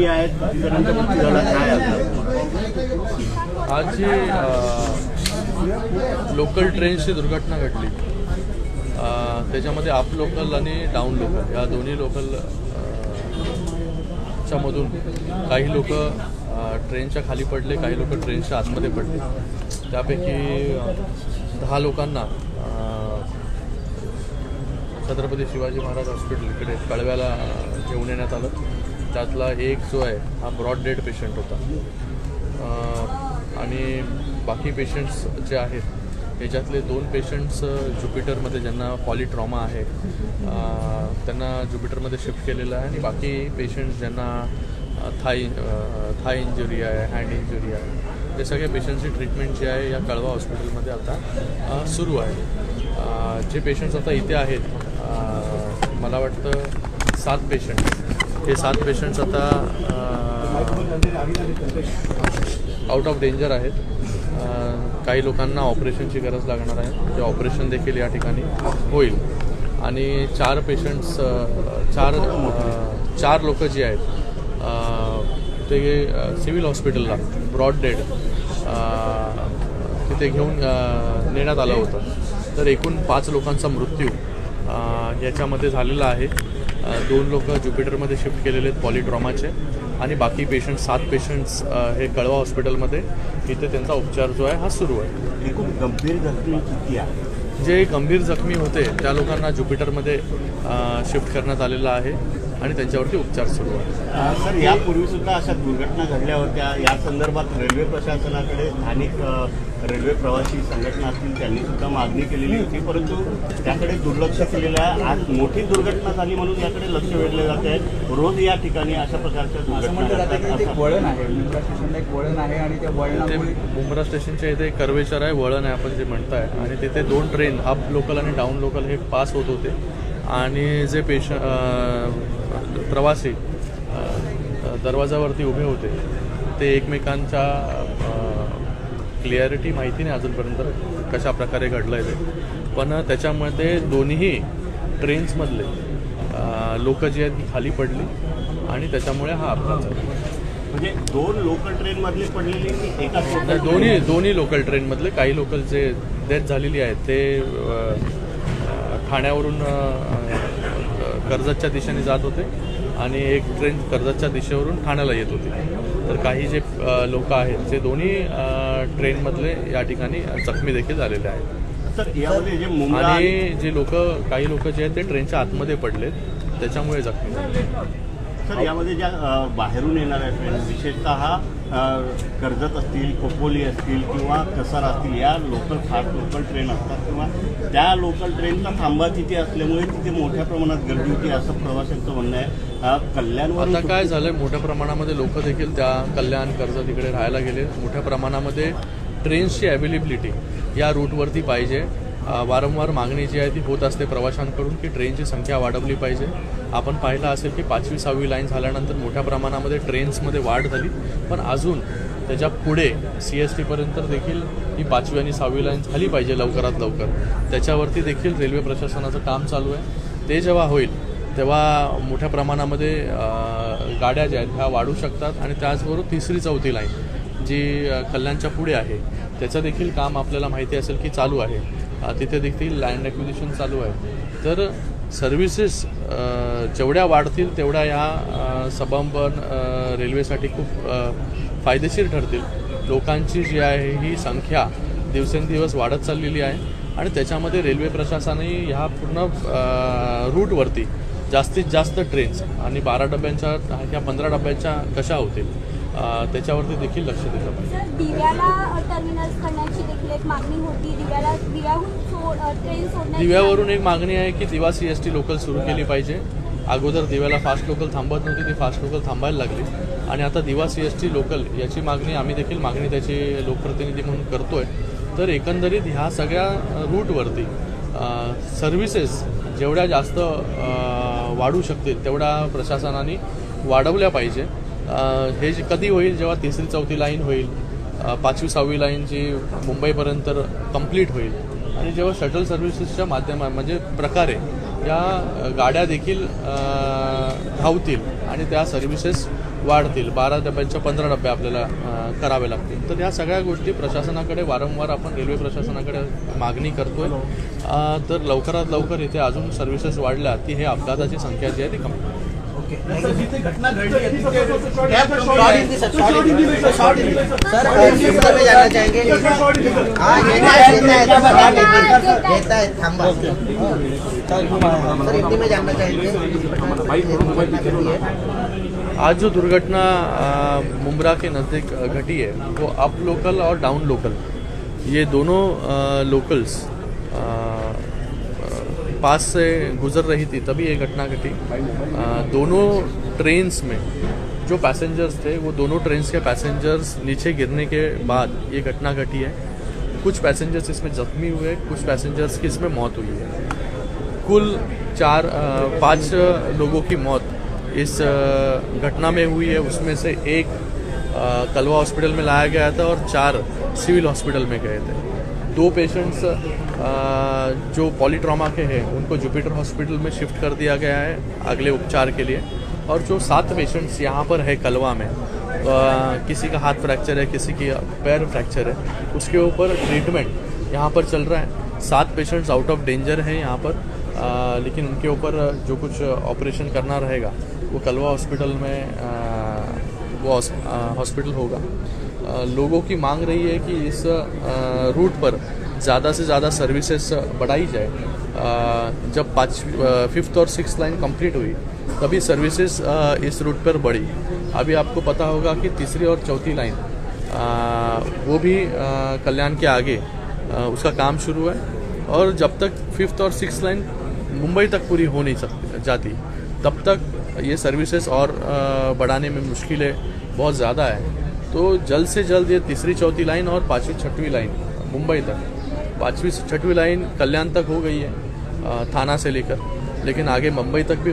जखमी आहेत झाला काय आज जी लोकल ट्रेनची दुर्घटना घडली. त्याच्यामध्ये आप लोकल आणि डाऊन लोकल या दोन्ही लोकल च्या मधून काही लोक ट्रेनच्या खाली पडले काही लोक ट्रेनच्या आतमध्ये पडले. त्यापैकी दहा लोकांना छत्रपती शिवाजी महाराज हॉस्पिटल इकडे कळव्याला घेऊन येण्यात आलं. त्यातला एक जो आहे हा ब्रॉड डेड पेशंट होता. आणि बाकी पेशंट्स जे आहेत याच्यातले दोन पेशंट्स ज्युपिटरमध्ये ज्यांना पॉलिट्रॉमा आहे त्यांना ज्युपिटरमध्ये शिफ्ट केलेलं आहे आणि बाकी पेशंट्स ज्यांना थाय थाय इंजुरी आहे हँड इंजुरी आहे हे सगळ्या पेशंटची ट्रीटमेंट जी आहे या कळवा हॉस्पिटलमध्ये आता सुरू आहे. जे पेशंट्स आता इथे आहेत मला वाटतं सात पेशंट हे सात पेशंट्स आता आउट ऑफ डेंजर आहेत. काही लोकांना ऑपरेशनची गरज लागणार आहे. ते ऑपरेशन देखील या ठिकाणी होईल. आणि चार पेशंट्स चार चार लोक जे आहेत ते सिव्हिल हॉस्पिटलला ब्रॉड डेड तिथे घेऊन नेण्यात आलं होतं. तर एकूण पाच लोकांचा मृत्यू याच्यामध्ये झालेला आहे. दोन लोक ज्युपिटरमध्ये शिफ्ट केलेले आहेत पॉलिट्रॉमाचे आणि बाकी पेशंट सात पेशंट्स हे कळवा हॉस्पिटलमध्ये. इथे त्यांचा उपचार जो आहे हा सुरू आहे. एकूण गंभीर जखमी किती आहे जे गंभीर जखमी होते त्या लोकांना ज्युपिटरमध्ये शिफ्ट करण्यात आलेलं आहे. आणि त्यांच्यावरती उपचार सुरू आहे अ, सर यापूर्वी सुद्धा अशा दुर्घटना घडल्या होत्या. या संदर्भात रेल्वे प्रशासनाकडे स्थानिक रेल्वे प्रवासी संघटना असतील त्यांनी सुद्धा मागणी केलेली होती. परंतु त्याकडे दुर्लक्ष केलेलं आहे आज मोठी दुर्घटना झाली म्हणून याकडे लक्ष वेधले जात आहे. रोज या ठिकाणी अशा प्रकारच्या वळण आहे. मुंब्रा स्टेशनला एक वळण आहे आणि त्या वळणामुळे मुंब्रा स्टेशनच्या इथे कर्वेचर आहे वळण आहे आपण जे म्हणताय. आणि तिथे दोन ट्रेन अप लोकल आणि डाऊन लोकल हे पास होत होते. आणि जे पेश प्रवासी दरवाजावरती उभे होते. ते एकमेकांच्या क्लिअरिटी माहिती नाही अजूनपर्यंत कशा प्रकारे घडलं आहे ते. पण त्याच्यामध्ये दोन्ही ट्रेन्समधले लोक जी आहेत ती खाली पडली आणि त्याच्यामुळे हा अपघात झाला. म्हणजे दोन लोकल ट्रेन मधले पडलेले की एका नाही, दोन्ही दोन्ही लोकल ट्रेनमधले काही लोकल जे डेथ झालेली आहेत ते ठाण्यावरून कर्जतच्या दिशेने जात होते. आणि एक ट्रेन कर्जतच्या दिशेवरून ठाण्याला येत होती. तर काही जे लोक आहेत ते दोन्ही ट्रेनमधले या ठिकाणी जखमी देखील झालेले आहेत. आणि जे लोक काही लोक जे आहेत ते ट्रेनच्या आतमध्ये पडलेत त्याच्यामुळे जखमी झाले सर यामध्ये ज्या बाहेरून येणाऱ्या ट्रेन विशेषतः कर्जत असतील खोपोली असतील किंवा कसार असतील या लोकल फास्ट लोकल ट्रेन असतात किंवा त्या लोकल ट्रेनचा थांबा तिथे असल्यामुळे तिथे मोठ्या प्रमाणात गर्दी होती असं प्रवाशांचं म्हणणं आहे. अ, कल्याणवरून आता काय झालंय मोठ्या प्रमाणामध्ये लोक देखील त्या कल्याण कर्ज तिकडे राहायला गेले. मोठ्या प्रमाणामध्ये ट्रेन्सची अवेलेबिलिटी या रूटवरती पाहिजे. वारंवार मागणी जी आहे ती होत असते प्रवाशांकडून की ट्रेनची संख्या वाढवली पाहिजे. आपण पाहिलं असेल की पाचवी सहावी लाईन झाल्यानंतर मोठ्या प्रमाणामध्ये ट्रेन्समध्ये वाढ झाली. पण अजून त्याच्या पुढे सी एस टीपर्यंत देखील ही पाचवी आणि सहावी लाईन झाली पाहिजे लवकरात लवकर. त्याच्यावरती देखील रेल्वे प्रशासनाचं काम चालू आहे. ते जेव्हा होईल तेव्हा मोठ्या प्रमाणामध्ये गाड्या ज्या आहेत ह्या वाढू शकतात आणि त्याचबरोबर तिसरी चौथी लाईन. जी कल्याणच्या पुढे आहे त्याचं देखील काम आपल्याला माहिती असेल की चालू आहे. तिथे देखील लँड ॲक्विजिशन चालू आहे. तर सर्व्हिसेस जेवढ्या वाढतील तेवढ्या ह्या सबंबन रेल्वेसाठी खूप फायदेशीर ठरतील. लोकांची जी आहे ही संख्या दिवसेंदिवस वाढत चाललेली आहे आणि त्याच्यामध्ये रेल्वे प्रशासनही ह्या पूर्ण रूटवरती जास्तीत जास्त ट्रेन्स आणि बारा डब्यांच्या ह्या पंधरा डब्यांच्या कशा होतील त्याच्यावरती देखील लक्ष दिलं पाहिजे. सर दिव्याला टर्मिनल्स करण्याची देखील एक मागणी होती. दिव्याला दिव्याहून सोड ट्रेन सोडण्याची दिव्यावरून एक मागणी आहे की दिवा सी एस टी लोकल सुरू केली पाहिजे. अगोदर दिव्याला फास्ट लोकल थांबत नव्हती ती फास्ट लोकल थांबायला लागली. आणि आता दिवा सी एस टी लोकल याची मागणी आम्ही देखील मागणी त्याची लोकप्रतिनिधी म्हणून करतोय. तर एकंदरीत ह्या सगळ्या रूटवरती सर्व्हिसेस जेवढ्या जास्त वाढू शकतील तेवढ्या प्रशासनाने वाढवल्या पाहिजे. हे जे कधी होईल जेव्हा तिसरी चौथी लाईन होईल पाचवी सहावी लाईन जी मुंबईपर्यंत कंप्लीट होईल. आणि जेव्हा शटल सर्व्हिसेसच्या माध्यमा म्हणजे प्रकारे या गाड्या देखील धावतील आणि त्या सर्व्हिसेस वाढतील. बारा डब्यांच्या पंधरा डबे आपल्याला करावे लागतील. तर या सगळ्या गोष्टी प्रशासनाकडे वारंवार आपण रेल्वे प्रशासनाकडे मागणी करतोय. तर लवकरात लवकर इथे अजून सर्व्हिसेस वाढल्या ती हे अपघाताची संख्या जी आहे ती कमी होईल. सर शिमला में जाना चाहेंगे हाँ येता है येता है थांबा लेकिन येता है थांबा. सर हिंदी में जानना चाहेंगे आज जो दुर्घटना अ, मुमरा के नज़दीक अ, घटी है वो अप लोकल और डाउन लोकल ये दोनों अ, लोकल्स अ, अ, पास से गुजर रही थी, तभी ये घटना घटी। दोनों ट्रेन्स में जो पैसेंजर्स थे, वो दोनों ट्रेन्स के पैसेंजर्स नीचे गिरने के बाद ये घटना घटी है। कुछ पैसेंजर्स इसमें जख्मी हुए, कुछ पैसेंजर्स की इसमें मौत हुई है। कुल चार पाँच लोगों की मौत इस घटना में हुई है। उसमें से एक कलवा हॉस्पिटल में लाया गया था और चार सिविल हॉस्पिटल में गए थे। दो पेशेंट्स जो पॉलीट्रामा के हैं उनको जुपिटर हॉस्पिटल में शिफ्ट कर दिया गया है अगले उपचार के लिए। और जो सात पेशेंट्स यहाँ पर है कलवा में किसी का हाथ फ्रैक्चर है किसी की पैर फ्रैक्चर है उसके ऊपर ट्रीटमेंट यहाँ पर चल रहा है। सात पेशेंट्स आउट ऑफ़ डेंजर हैं यहाँ पर अ, लेकिन उनके ऊपर जो कुछ ऑपरेशन करना रहेगा वो कलवा हॉस्पिटल में अ, वो हॉस्पिटल होगा। लोगों की मांग रही है कि इस रूट पर ज़्यादा से ज़्यादा सर्विसेज़ बढ़ाई जाए। जब पाँच फिफ्थ और सिक्स लाइन कंप्लीट हुई, तभी सर्विसेज़ इस रूट पर बढ़ी। अभी आपको पता होगा कि तीसरी और चौथी लाइन वो भी कल्याण के आगे उसका काम शुरू है। और जब तक फिफ्थ और सिक्स लाइन मुंबई तक पूरी हो नहीं सकती जाती, तब तक ये सर्विसेज़ और बढ़ाने में मुश्किलें बहुत ज़्यादा है। तो जल्द से जल्द ये तीसरी, चौथी लाइन और पाँचवीं, छठवीं लाइन मुंबई तक। पाँचवीं छठवीं लाइन कल्याण तक हो गई है थाना से लेकर। लेकिन आगे मुंबई तक भी